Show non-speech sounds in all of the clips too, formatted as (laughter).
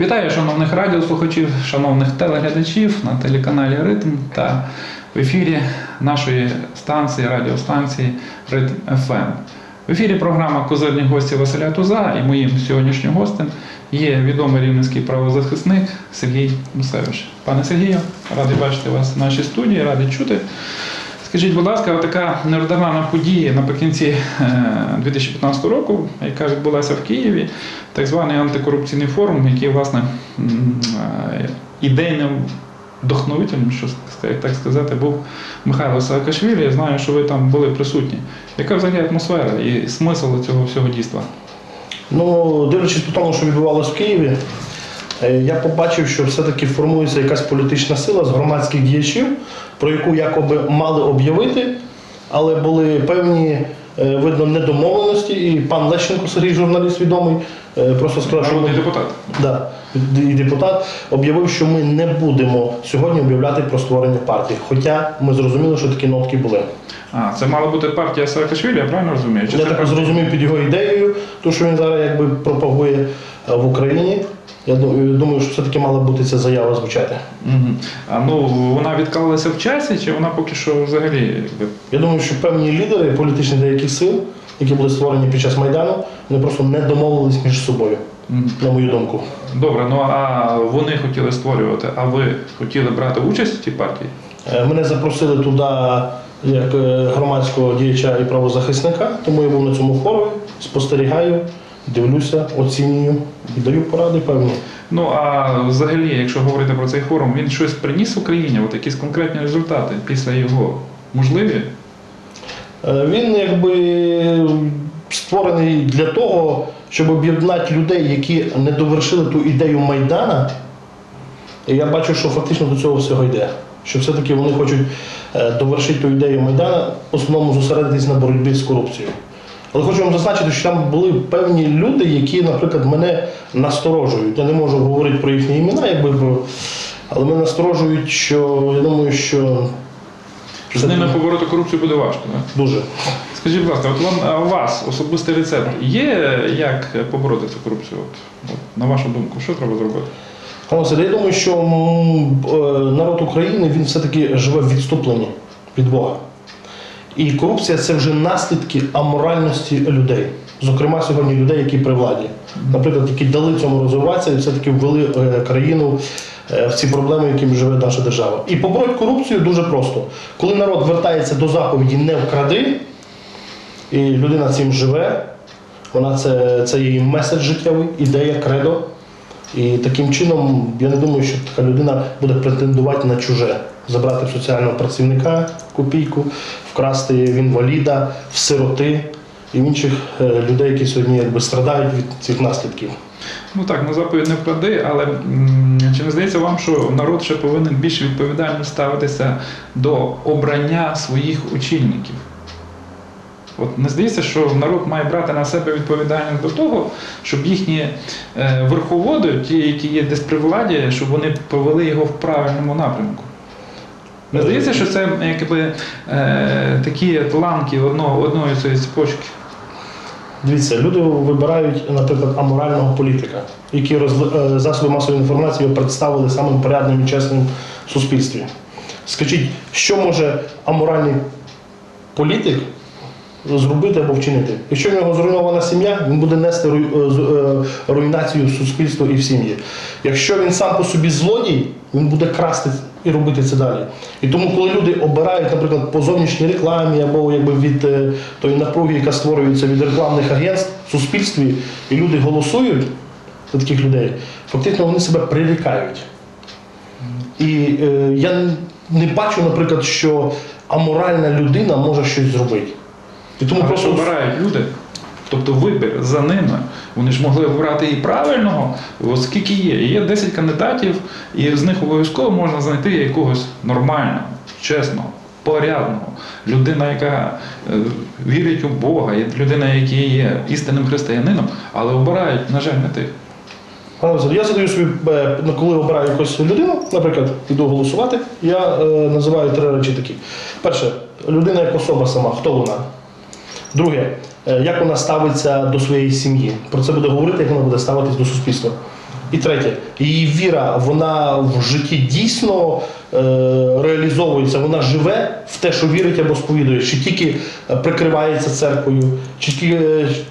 Вітаю шановних радіослухачів, шановних телеглядачів на телеканалі Ритм та в ефірі нашої станції, радіостанції Ритм ФМ. В ефірі програма Козирні гості Василя Туза і моїм сьогоднішнім гостем є відомий рівненський правозахисник Сергій Мусевич. Пане Сергію, радий бачити вас в нашій студії, радий чути. Скажіть, будь ласка, така неординарна подія наприкінці е, 2015 року, яка відбулася в Києві, так званий антикорупційний форум, який, власне, е, ідейним вдохновителем, що так сказати, був Михайло Саакашвілі. Я знаю, що ви там були присутні. Яка взагалі атмосфера і смисл цього всього дійства? Ну, дивлячись по тому, що відбувалося в Києві, е, я побачив, що все-таки формується якась політична сила з громадських діячів, про яку якоби мали об'явити, але були певні, е, видно, недомовленості. І пан Лещенко, Сергій, журналіст відомий, е, просто сказав, що Народний депутат. Да, і депутат об'явив, що ми не будемо сьогодні об'являти про створення партії. Хоча ми зрозуміли, що такі нотки були. А, це мала бути партія Саакашвілі, я правильно розумію? Чи Я так партія- зрозумів під його ідеєю, то що він зараз якби пропагує е, в Україні. Я думаю, що все-таки мала бути ця заява звучати. Мгм. А ну вона відкалилася в часі, чи вона поки що взагалі Я думаю, що певні лідери політичних деяких сил, які були створені під час Майдану, вони просто не домовились між собою, на мою думку. Добре, ну а вони хотіли створювати, а ви хотіли брати участь в цій партії? Е, Мене запросили туди як е, громадського діяча і правозахисника, тому я був на цьому форумі, спостерігаю, дивлюся, оцінюю і даю поради певні. Ну а взагалі, якщо говорити про цей форум, він щось приніс Україні, от якісь конкретні результати після його можливі? Е, Він якби створений для того, щоб об'єднати людей, які не довершили ту ідею Майдана. І я бачу, що фактично до цього всього йде. Що все-таки вони хочуть е, довершити ту ідею Майдана, в основному зосередитись на боротьбі з корупцією. Але хочу вам зазначити, що там були певні люди, які, наприклад, мене насторожують. Я не можу говорити про їхні імена, якби, але мене насторожують, що я думаю, що З ними побороти корупцію буде важко, так? дуже. Скажіть, будь ласка, от вам у вас особистий рецепт є, як побороти цю корупцію? От, от, на вашу думку, що треба зробити? Пане я думаю, що е, народ України він все-таки живе в відступленні від Бога. І корупція це вже наслідки аморальності людей. Зокрема, сьогодні людей, які при владі, наприклад, які дали цьому розвиватися і все-таки ввели е, країну е, в ці проблеми, якими живе наша держава. І побороть корупцію дуже просто. Коли народ вертається до заповіді не вкради, і людина цим живе, вона це, це її меседж життєвий, ідея, кредо. І таким чином, я не думаю, що така людина буде претендувати на чуже, забрати в соціального працівника копійку, вкрасти в інваліда, в сироти і в інших е, людей, які сьогодні якби страдають від цих наслідків. Ну так, на заповідь не вклади, але чи не здається вам, що народ ще повинен більш відповідально ставитися до обрання своїх очільників? От не здається, що народ має брати на себе відповідальність до того, щоб їхні е, верховоди, ті, які є десь при владі, щоб вони повели його в правильному напрямку. Не здається, що це якби е, такі ланки одного, одної цієї цепочки. Дивіться, люди вибирають, наприклад, аморального політика, які розли- е, засоби масової інформації представили самим порядним і чесним суспільстві. Скажіть, що може аморальний політик зробити або вчинити? Якщо в нього зруйнована сім'я, він буде нести е, е, руйнацію в і в сім'ї. Якщо він сам по собі злодій, він буде красти і робити це далі. І тому, коли люди обирають, наприклад, по зовнішній рекламі або якби від е, тої напруги, яка створюється від рекламних агентств в суспільстві, і люди голосують за таких людей, фактично вони себе прирікають. І е, я не бачу, наприклад, що аморальна людина може щось зробити. І тому Але просто обирають люди. Тобто вибір за ними. Вони ж могли обрати і правильного, оскільки є. Є 10 кандидатів, і з них обов'язково можна знайти якогось нормального, чесного, порядного. Людина, яка е, вірить у Бога, людина, яка є істинним християнином, але обирають, на жаль, не тих. Я задаю собі, е, ну, коли обираю якусь людину, наприклад, іду голосувати, я е, називаю три речі такі. Перше, людина як особа сама, хто вона? Друге, е, як вона ставиться до своєї сім'ї. Про це буде говорити, як вона буде ставитись до суспільства. І третє, її віра, вона в житті дійсно е, реалізовується, вона живе в те, що вірить або сповідує, чи тільки е, прикривається церквою, чи, тільки,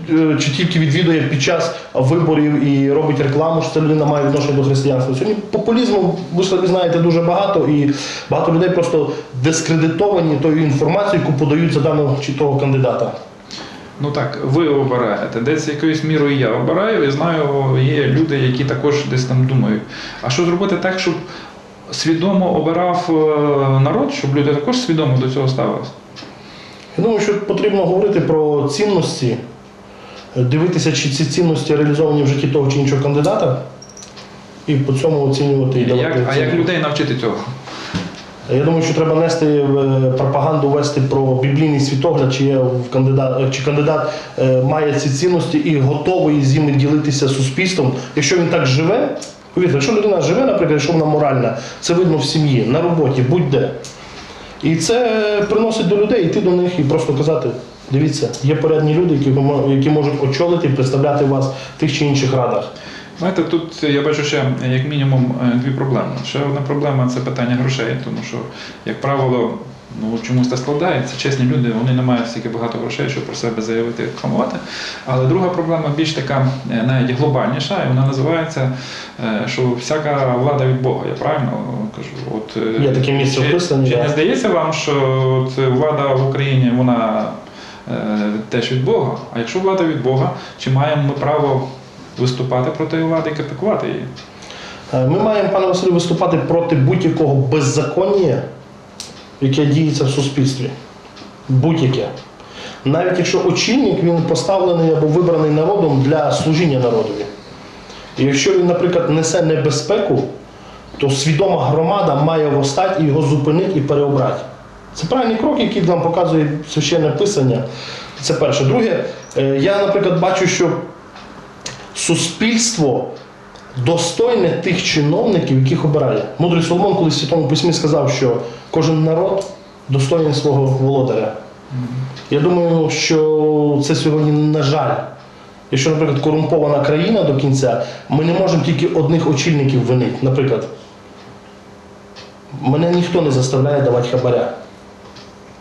е, чи тільки відвідує під час виборів і робить рекламу, що ця людина має відношення до християнства. Сьогодні популізму, ви самі знаєте, дуже багато, і багато людей просто дискредитовані тою інформацією, яку подають за даного чи того кандидата. Ну так, ви обираєте. Десь якоюсь мірою я обираю і знаю, є люди, які також десь там думають. А що зробити так, щоб свідомо обирав е, народ, щоб люди також свідомо до цього ставилися? Я думаю, що потрібно говорити про цінності, дивитися, чи ці цінності реалізовані в житті того чи іншого кандидата, і по цьому оцінювати і давати. Як, а як людей навчити цього? Я думаю, що треба нести е, пропаганду вести про біблійний світогляд, чи є кандидат, чи кандидат е, має ці цінності і готовий з ними ділитися суспільством. Якщо він так живе, повірте, якщо людина живе, наприклад, якщо вона моральна, це видно в сім'ї, на роботі, будь-де. І це приносить до людей йти до них і просто казати: дивіться, є порядні люди, які можуть очолити і представляти вас в тих чи інших радах. Знаєте, тут я бачу ще як мінімум е, дві проблеми. Ще одна проблема це питання грошей, тому що, як правило, ну чомусь це складається. Чесні люди, вони не мають стільки багато грошей, щоб про себе заявити і рекламувати. Але друга проблема більш така е, навіть глобальніша, і вона називається, е, що всяка влада від Бога. Я правильно кажу? От е, Є таке місце чи- Чи не здається вам, що от влада в Україні вона е, теж від Бога? А якщо влада від Бога, чи маємо ми право виступати проти влади і критикувати її? Е, Ми маємо, пане Василю, виступати проти будь-якого беззаконня, яке діється в суспільстві. Будь-яке. Навіть якщо очільник він поставлений або вибраний народом для служіння народові. І якщо він, наприклад, несе небезпеку, то свідома громада має восстати і його зупинити і переобрати. Це правильний крок, який нам показує священне писання. Це перше. Друге, е, я, наприклад, бачу, що суспільство достойне тих чиновників, яких обирає. Мудрий Соломон колись в Святому Письмі сказав, що кожен народ достоїн свого володаря. Я думаю, що це сьогодні, на жаль. Якщо, наприклад, корумпована країна до кінця, ми не можемо тільки одних очільників винити. Наприклад, мене ніхто не заставляє давати хабаря.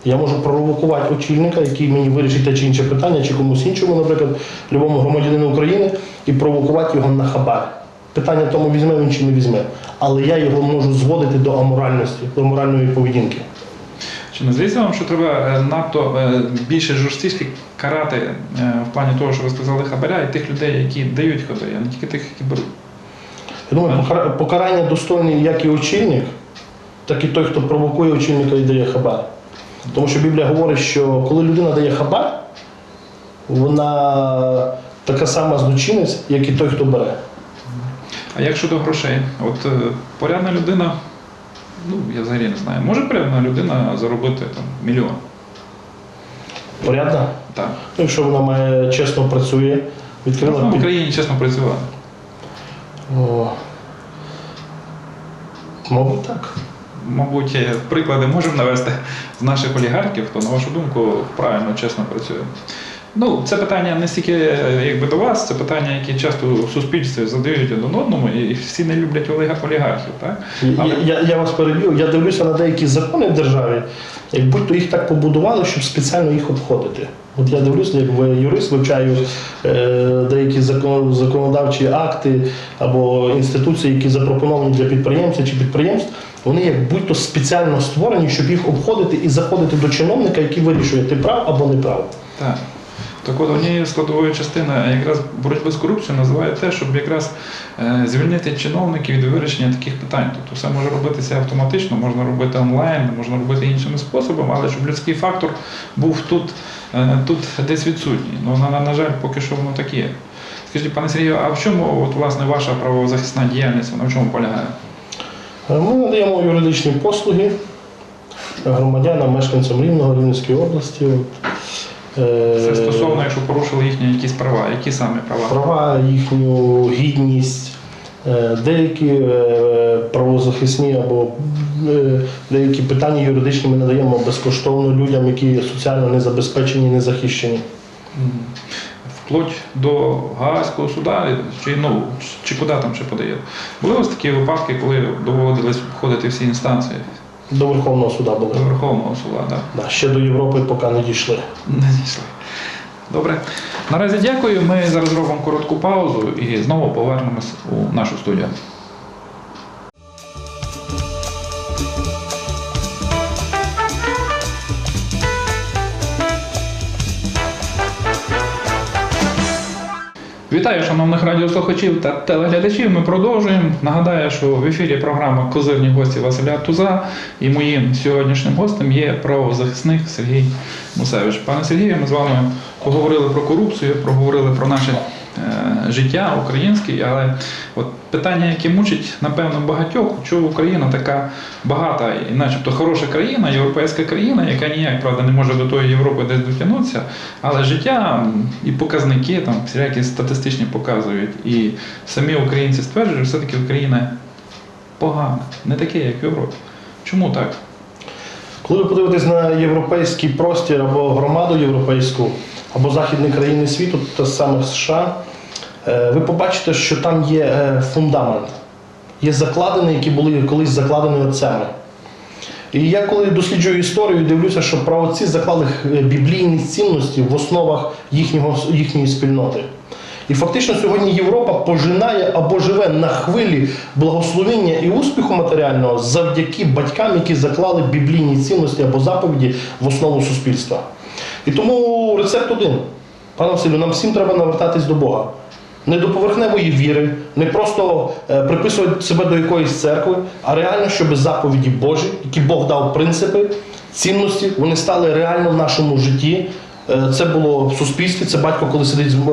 Я можу провокувати очільника, який мені вирішить те чи інше питання, чи комусь іншому, наприклад, любому громадянину України, і провокувати його на хабар. Питання в тому, візьме він чи не візьме. Але я його можу зводити до аморальності, до моральної поведінки. Чи не здається вам, що треба е, надто е, більше жорстче карати е, в плані того, що ви сказали хабаря, і тих людей, які дають хабаря, а не тільки тих, які беруть? Я думаю, покарання достойний як і очільник, так і той, хто провокує очільника і дає хабар. Тому що Біблія говорить, що коли людина дає хабар, вона така сама злочинець, як і той, хто бере. А як щодо грошей? От е, порядна людина, ну я взагалі не знаю, може порядна людина заробити там мільйон? Порядна? Так. Ну, якщо вона має чесно працює, відкрила Можна в. Україні чесно працювати. О. Мабуть, так. Мабуть, е, приклади можемо навести з наших олігархів, хто, на вашу думку, правильно, чесно працює. Ну, це питання не стільки е, якби до вас, це питання, які часто в суспільстві задають один одному, і всі не люблять оліга- олігархів. Так? Але- Я, я, я вас переб'ю. Я дивлюся на деякі закони в державі, як будь-то їх так побудували, щоб спеціально їх обходити. От я дивлюся, як ви юрист, вивчаю е, деякі закон, законодавчі акти або інституції, які запропоновані для підприємців чи підприємств, вони як будь-то спеціально створені, щоб їх обходити і заходити до чиновника, який вирішує, ти прав або не прав. Так. Так от однією складовою частиною якраз боротьби з корупцією називає те, щоб якраз е, звільнити чиновників від вирішення таких питань. Тобто все може робитися автоматично, можна робити онлайн, можна робити іншими способами, але щоб людський фактор був тут, е, тут десь відсутній. Ну, на, на, жаль, поки що воно так є. Скажіть, пане Сергію, а в чому от, власне ваша правозахисна діяльність, вона в чому полягає? Е, Ми надаємо юридичні послуги громадянам, мешканцям Рівного, Рівненської області. Е, Це стосовно, якщо порушили їхні якісь права, які саме права? права, їхню гідність, е, деякі е, правозахисні або деякі питання юридичні ми надаємо безкоштовно людям, які соціально не забезпечені, не захищені. Вплоть до Гаазького суда, чи, ну, чи куди там ще подає. Були ось такі випадки, коли доводилось входити всі інстанції До Верховного суда були. до Верховного суда. так. Да, ще до Європи поки не дійшли. Не дійшли. Добре. Наразі дякую. Ми зараз зробимо коротку паузу і знову повернемось у нашу студію. Вітаю, шановних радіослухачів та телеглядачів. Ми продовжуємо. Нагадаю, що в ефірі програма Козирні гості Василя Туза і моїм сьогоднішнім гостем є правозахисник Сергій Мусевич. Пане Сергію, ми з вами поговорили про корупцію, проговорили про наше е, життя українське, але от питання, яке мучить, напевно, багатьох, чому Україна така багата і начебто хороша країна, європейська країна, яка ніяк, правда, не може до тої Європи десь дотягнутися, але життя і показники там всілякі статистичні показують. І самі українці стверджують, що все-таки Україна погана, не таке, як в Європі. Чому так? Коли ви подивитесь на європейський простір або громаду європейську, або західні країни світу, те саме США, е, ви побачите, що там є е, фундамент. Є закладини, які були колись закладені отцями. І я коли досліджую історію, дивлюся, що праотці заклали е, біблійні цінності в основах їхнього, їхньої спільноти. І фактично сьогодні Європа пожинає або живе на хвилі благословення і успіху матеріального завдяки батькам, які заклали біблійні цінності або заповіді в основу суспільства. І тому рецепт один. Пане Василю, нам всім треба навертатись до Бога. Не до поверхневої віри, не просто е, приписувати себе до якоїсь церкви, а реально, щоб заповіді Божі, які Бог дав принципи, цінності, вони стали реально в нашому житті. Е, Це було в суспільстві. Це батько, коли сидить е,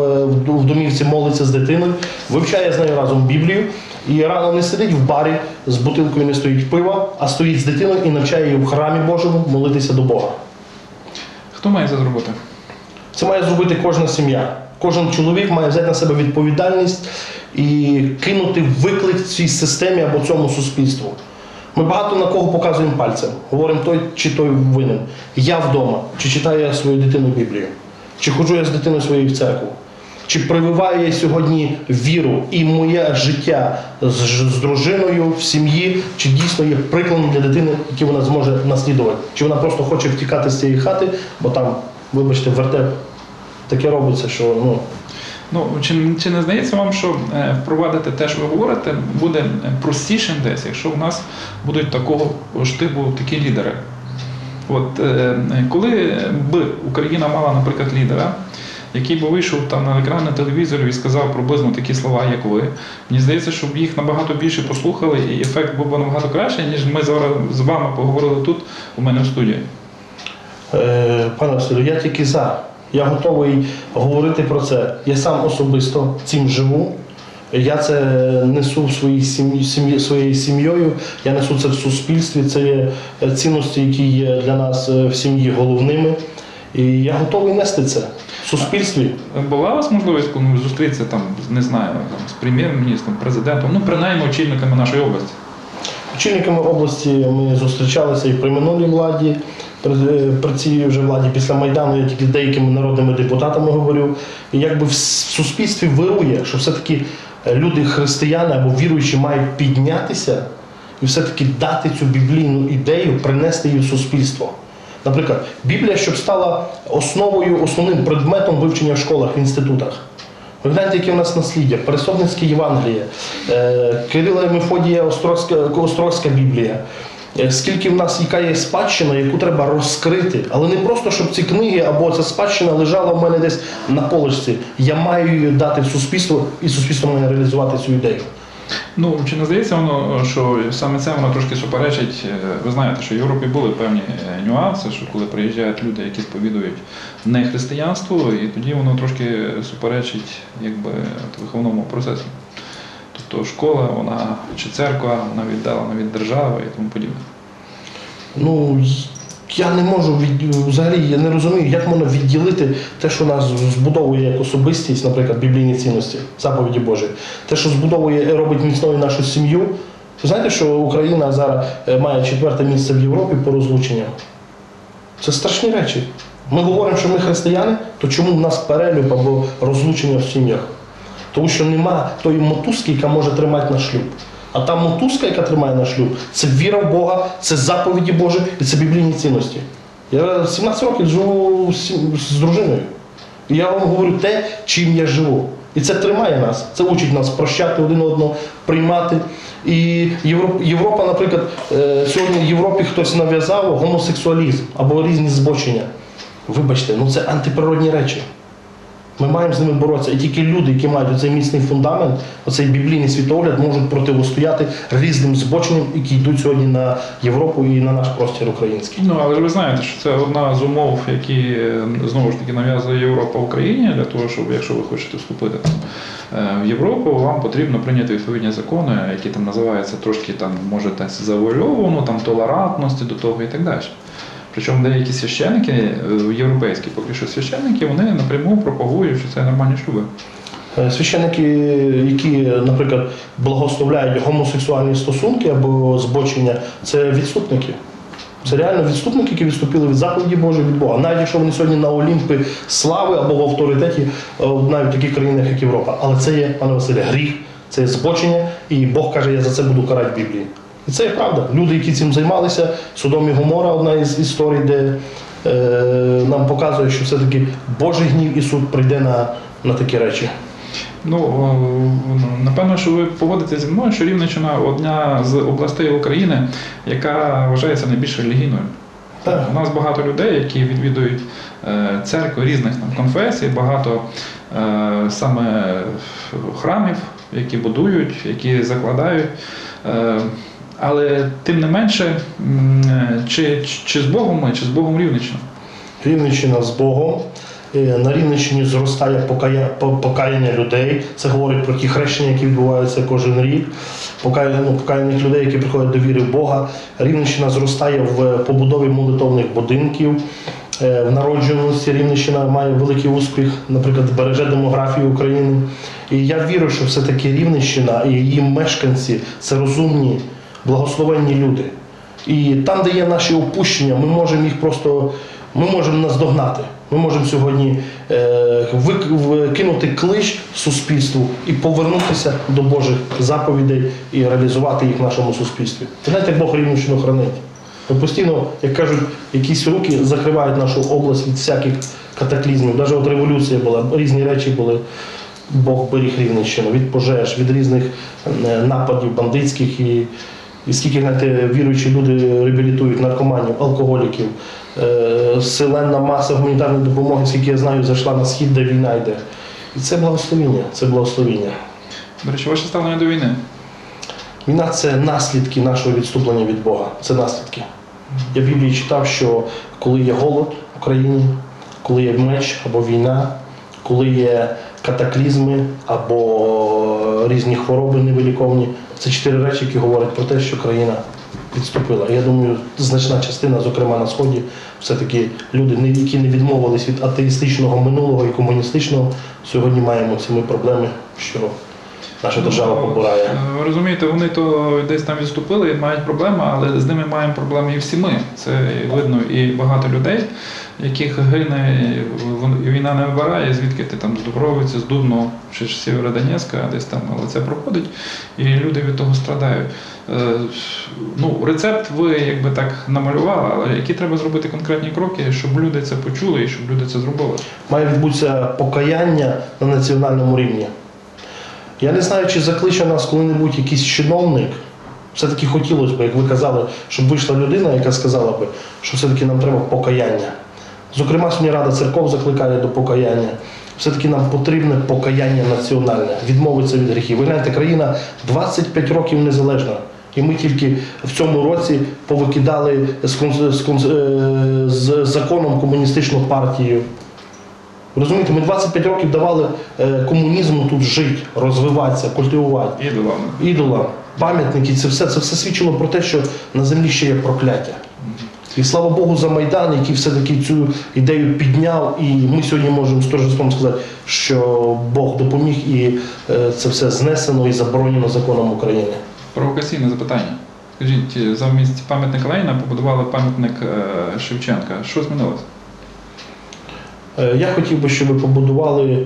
в домівці, молиться з дитиною, вивчає з нею разом Біблію. І рано не сидить в барі з бутилкою, не стоїть пива, а стоїть з дитиною і навчає її в храмі Божому молитися до Бога. Хто має це зробити? Це має зробити кожна сім'я. Кожен чоловік має взяти на себе відповідальність і кинути виклик цій системі або цьому суспільству. Ми багато на кого показуємо пальцем. Говоримо той чи той винен. Я вдома, чи читаю я свою дитину Біблію, чи ходжу я з дитиною своєю в церкву, чи прививаю я сьогодні віру і моє життя з, з дружиною в сім'ї, чи дійсно є прикладом для дитини, який вона зможе наслідувати, чи вона просто хоче втікати з цієї хати, бо там, вибачте, вертеп таке робиться, що ну. Ну, чи, чи не здається вам, що е, впровадити те, що ви говорите, буде е, простішим десь, якщо в нас будуть такого ж типу такі лідери? От е, коли б Україна мала, наприклад, лідера, який би вийшов там на екрани телевізору і сказав приблизно такі слова, як ви, мені здається, щоб їх набагато більше послухали, і ефект був би набагато кращий, ніж ми зараз з вами поговорили тут у мене в студії. Е, Пане Василю, я тільки за. Я готовий говорити про це. Я сам особисто цим живу. Я це несу своєю сім'єю, я несу це в суспільстві. Це є цінності, які є для нас е, в сім'ї головними. І я готовий нести це в суспільстві. Була у вас можливість зустрітися там, не знаю, там, з прем'єр-міністром, президентом, ну принаймні очільниками нашої області. Очільниками області ми зустрічалися і при минулій владі, при, при цій вже владі після Майдану я тільки з деякими народними депутатами говорю. І якби в суспільстві вирує, що все-таки люди, християни або віруючі, мають піднятися і все-таки дати цю біблійну ідею, принести її в суспільство. Наприклад, Біблія, щоб стала основою, основним предметом вивчення в школах, в інститутах. Ви гляньте, яке у нас насліддя, Пересовницьке Євангеліє, е, Кирила і Мефодія Острозька, Острозька Біблія. Е, Скільки в нас яка є спадщина, яку треба розкрити, але не просто, щоб ці книги або ця спадщина лежала в мене десь на полочці. Я маю її дати в суспільство, і суспільство має реалізувати цю ідею. Ну, чи не здається воно, що саме це воно трошки суперечить? е, Ви знаєте, що в Європі були певні е, нюанси, що коли приїжджають люди, які сповідують не християнство, і тоді воно трошки суперечить якби, виховному процесу. Тобто школа, вона чи церква, вона віддалена від держави і тому подібне. Ну я не можу від взагалі я не розумію, як можна відділити те, що нас збудовує як особистість, наприклад, біблійні цінності, заповіді Божі, те, що збудовує робить міцною нашу сім'ю. Ви знаєте, що Україна зараз е, має четверте місце в Європі по розлученням? Це страшні речі. Ми говоримо, що ми християни, то чому в нас перелюб або розлучення в сім'ях? Тому що нема тої мотузки, яка може тримати на шлюб. А та мотузка, яка тримає на шлюб, це віра в Бога, це заповіді Божі і це біблійні цінності. Я 17 років живу з дружиною. І я вам говорю те, чим я живу. І це тримає нас, це учить нас прощати один одного, приймати. І Європа, наприклад, е, сьогодні Європі хтось нав'язав гомосексуалізм або різні збочення. Вибачте, ну це антиприродні речі. Ми маємо з ними боротися. І тільки люди, які мають цей міцний фундамент, оцей біблійний світогляд, можуть протистояти різним збоченням, які йдуть сьогодні на Європу і на наш простір український. Ну, але ж ви знаєте, що це одна з умов, які знову ж таки нав'язує Європа Україні для того, щоб якщо ви хочете вступити е, в Європу, вам потрібно прийняти відповідні закони, які там називаються трошки там, може, десь завуальовано, там толерантності до того і так далі. Причому деякі священники, е, європейські поки що священники, вони напряму пропагують, що це нормальні шлюби. Е, Священники, які, наприклад, благословляють гомосексуальні стосунки або збочення, це відступники. Це реально відступники, які відступили від заповіді Божої від Бога. Навіть якщо вони сьогодні на Олімпі слави або в авторитеті, е, навіть в таких країнах, як Європа. Але це є, пане Василе, гріх, це є збочення, і Бог каже, я за це буду карати в Біблії. І це є правда. Люди, які цим займалися, Содом і Гомора одна із історій, де е, нам показує, що все-таки Божий гнів і суд прийде на, на такі речі. Ну, ну, напевно, що ви погодитеся зі мною, що Рівненщина одна з областей України, яка вважається найбільш релігійною. Так. У нас багато людей, які відвідують е, церкви різних там, конфесій, багато е, саме храмів, які будують, які закладають. Е, але тим не менше, е, чи, чи з Богом ми, чи з Богом Рівненщина? Рівненщина з Богом. Е, На Рівненщині зростає покая- покаяння людей. Це говорить про ті хрещення, які відбуваються кожен рік. Покаяння, ну, покаяних людей, які приходять до віри в Бога. Рівненщина зростає в побудові молитовних будинків. Е, В народжуваності Рівненщина має великий успіх, наприклад, береже демографію України. І я вірю, що все-таки Рівненщина і її мешканці це розумні, благословенні люди. І там, де є наші опущення, ми можемо їх просто ми можемо наздогнати. Ми можемо сьогодні е, викинути клич суспільству і повернутися до Божих заповідей і реалізувати їх в нашому суспільстві. Ви знаєте, Бог Рівненщину хранить. Ми постійно, як кажуть, якісь руки закривають нашу область від всяких катаклізмів. Навіть от революція була, різні речі були. Бог беріг Рівненщину від пожеж, від різних е, нападів бандитських і, і скільки знаєте, віруючі люди реабілітують наркоманів, алкоголіків. Е, маса гуманітарної допомоги, скільки я знаю, зайшла на схід, де війна йде. І це благословіння, це благословіння. До речі, ваше ставлення до війни. Війна це наслідки нашого відступлення від Бога. Це наслідки. Я в Біблії читав, що коли є голод в країні, коли є меч або війна, коли є катаклізми або різні хвороби невиліковні, це чотири речі, які говорять про те, що країна відступила. Я думаю, значна частина, зокрема на сході, все-таки люди, які не відмовились від атеїстичного минулого і комуністичного, сьогодні маємо ці ми проблеми, що наша держава побирає. Е, Ви розумієте, вони то десь там відступили і мають проблеми, але з ними маємо проблеми і всі ми. Це видно і багато людей, яких гине, і війна не вибирає, звідки ти там з Дубровиці, з Дубно чи з Сєвєродонецька, десь там, але це проходить, і люди від того страдають. Е, Ну, рецепт ви якби так намалювали, але які треба зробити конкретні кроки, щоб люди це почули і щоб люди це зробили. Має відбутися покаяння на національному рівні. Я не знаю, чи закличе нас коли-небудь якийсь чиновник. Все-таки хотілося б, як ви казали, щоб вийшла людина, яка сказала би, що все-таки нам треба покаяння. Зокрема, сьогодні Рада церков закликає до покаяння. Все-таки нам потрібне покаяння національне, відмовитися від гріхів. Ви знаєте, країна 25 років незалежна. І ми тільки в цьому році повикидали з, кон- з, е, з законом комуністичну партію. Розумієте, ми 25 років давали е, комунізму тут жити, розвиватися, культивувати. Ідолами. Ідолам, пам'ятники, це все, це все свідчило про те, що на землі ще є прокляття. І слава Богу за Майдан, який все-таки цю ідею підняв, і ми сьогодні можемо з торжеством сказати, що Бог допоміг і е, це все знесено і заборонено законом України. Провокаційне запитання. Скажіть, замість пам'ятника Леніна побудували пам'ятник е, Шевченка. Що змінилося? Е, Я хотів би, щоб ви побудували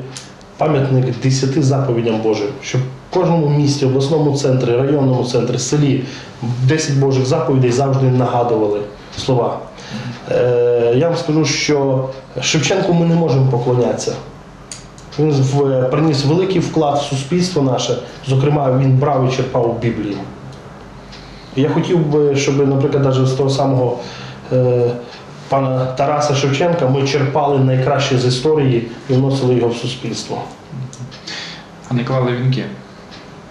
пам'ятник 10 заповідям Божим, щоб в кожному місті, обласному центрі, районному центрі, селі 10 Божих заповідей завжди нагадували слова. Е, Я вам скажу, що Шевченку ми не можемо поклонятися. Він приніс великий вклад в суспільство наше, зокрема, він брав і черпав у Біблії. Я хотів би, щоб, наприклад, навіть з того самого е, пана Тараса Шевченка ми черпали найкраще з історії і вносили його в суспільство. А не клали вінки.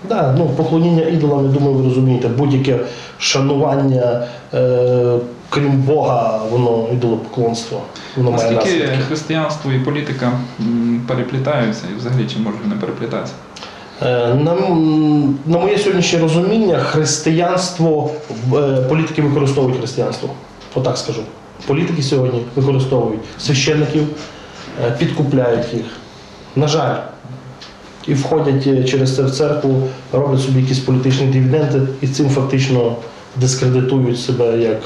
Да, ну, поклоніння ідолам, я думаю, ви розумієте, будь-яке шанування, е, крім Бога, воно ідолопоклонство. Воно має Наскільки наслідки. християнство і політика переплітаються і взагалі чи можуть вони переплітатися? Е, На, на моє сьогоднішнє розуміння, християнство, е, політики використовують християнство. Отак скажу. Політики сьогодні використовують священників, е, підкупляють їх. На жаль. І входять е, через це в церкву, роблять собі якісь політичні дивіденди і цим фактично дискредитують себе як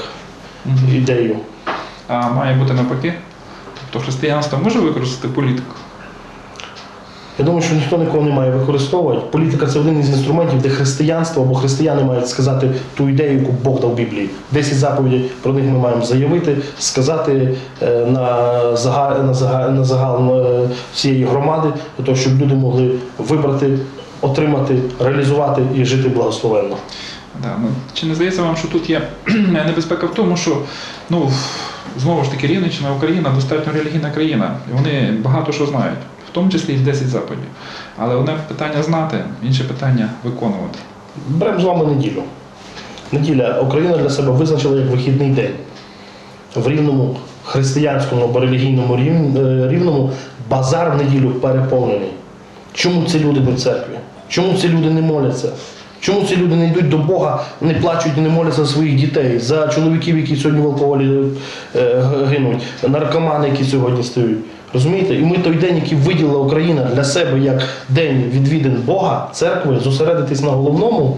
ідею. А має бути навпаки. Тобто християнство може використати політику? Я думаю, що ніхто нікого не має використовувати. Політика це один із інструментів, де християнство або християни мають сказати ту ідею, яку Бог дав Біблії. Десять заповідей про них ми маємо заявити, сказати е, на загал, на загал, на загал всієї громади, для того, щоб люди могли вибрати, отримати, реалізувати і жити благословенно. Да, ну, чи не здається вам, що тут є (clears throat) небезпека в тому, що ну, знову ж таки Рівненщина, Україна достатньо релігійна країна, і вони багато що знають, в тому числі і 10 заповідей. Але одне питання знати, інше питання виконувати. Беремо з вами неділю. Неділя Україна для себе визначила як вихідний день. В рівному християнському або релігійному е, рівному базар в неділю переповнений. Чому ці люди не в церкві? Чому ці люди не моляться? Чому ці люди не йдуть до Бога, не плачуть і не моляться за своїх дітей, за чоловіків, які сьогодні в алкоголі е, гинуть, наркомани, які сьогодні стають? Розумієте? І ми той день, який виділила Україна для себе як день відвідин Бога, церкви, зосередитись на головному,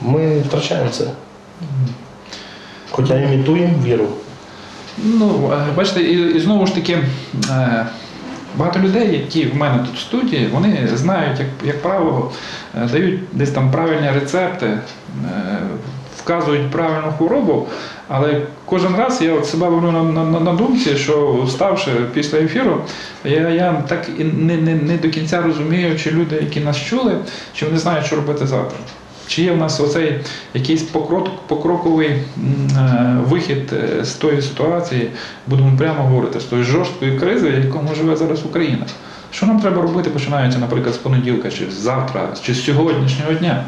ми втрачаємо це. Хоча імітуємо віру. Ну, е, бачите, і, і знову ж таки, е, багато людей, які в мене тут в студії, вони знають, як, як правило, е, дають десь там правильні рецепти, вказують правильну хворобу, але кожен раз я от себе ловлю на, на, на- думці, що вставши після ефіру, я, я так і не, не, не до кінця розумію, чи люди, які нас чули, чи вони знають, що робити завтра. Чи є в нас оцей якийсь покрок, покроковий е, вихід е, з тої ситуації, будемо прямо говорити, з тої жорсткої кризи, в якому живе зараз Україна? Що нам треба робити, починаючи, наприклад, з понеділка, чи завтра, чи з сьогоднішнього дня?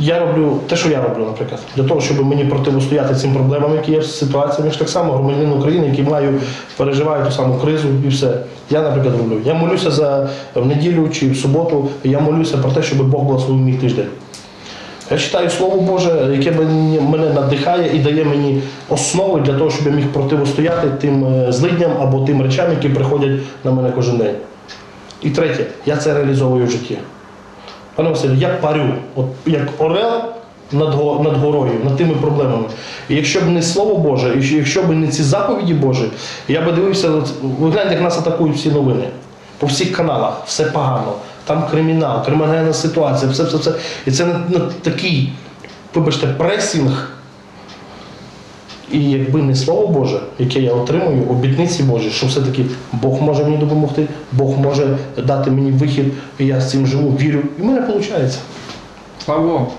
Я роблю те, що я роблю, наприклад, для того, щоб мені протистояти цим проблемам, які є ситуаціями. Я ж так само громадянин України, який маю, переживаю ту саму кризу і все. Я, наприклад, роблю. Я молюся за в неділю чи в суботу, я молюся про те, щоб Бог благословив мій тиждень. Я читаю Слово Боже, яке мене надихає і дає мені основи для того, щоб я міг протистояти тим е, злидням або тим речам, які приходять на мене кожен день. І третє, я це реалізовую в житті. Пане Василю, я парю, от як орел над, над горою, над тими проблемами. І якщо б не Слово Боже, і якщо б не ці заповіді Божі, я би дивився, вигляньте, ви гляньте, як нас атакують всі новини. По всіх каналах, все погано. Там кримінал, кримінальна ситуація, все, все, все. І це на, на такий, вибачте, пресінг. І якби не Слово Боже, яке я отримую, обітниці Божі, що все-таки Бог може мені допомогти, Бог може дати мені вихід, і я з цим живу, вірю. І в мене виходить. Слава Богу!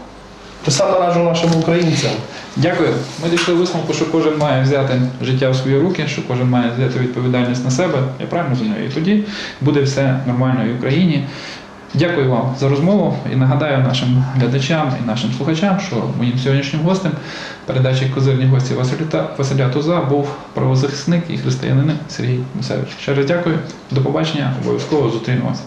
Те саме раджу нашим українцям. Дякую. Ми дійшли висновку, що кожен має взяти життя в свої руки, що кожен має взяти відповідальність на себе. Я правильно розумію? І тоді буде все нормально і в Україні. Дякую вам за розмову і нагадаю нашим глядачам і нашим слухачам, що моїм сьогоднішнім гостем передачі Козирні гості Василя, Туза був правозахисник і християнин Сергій Мусевич. Ще раз дякую, до побачення, обов'язково зустрінемося.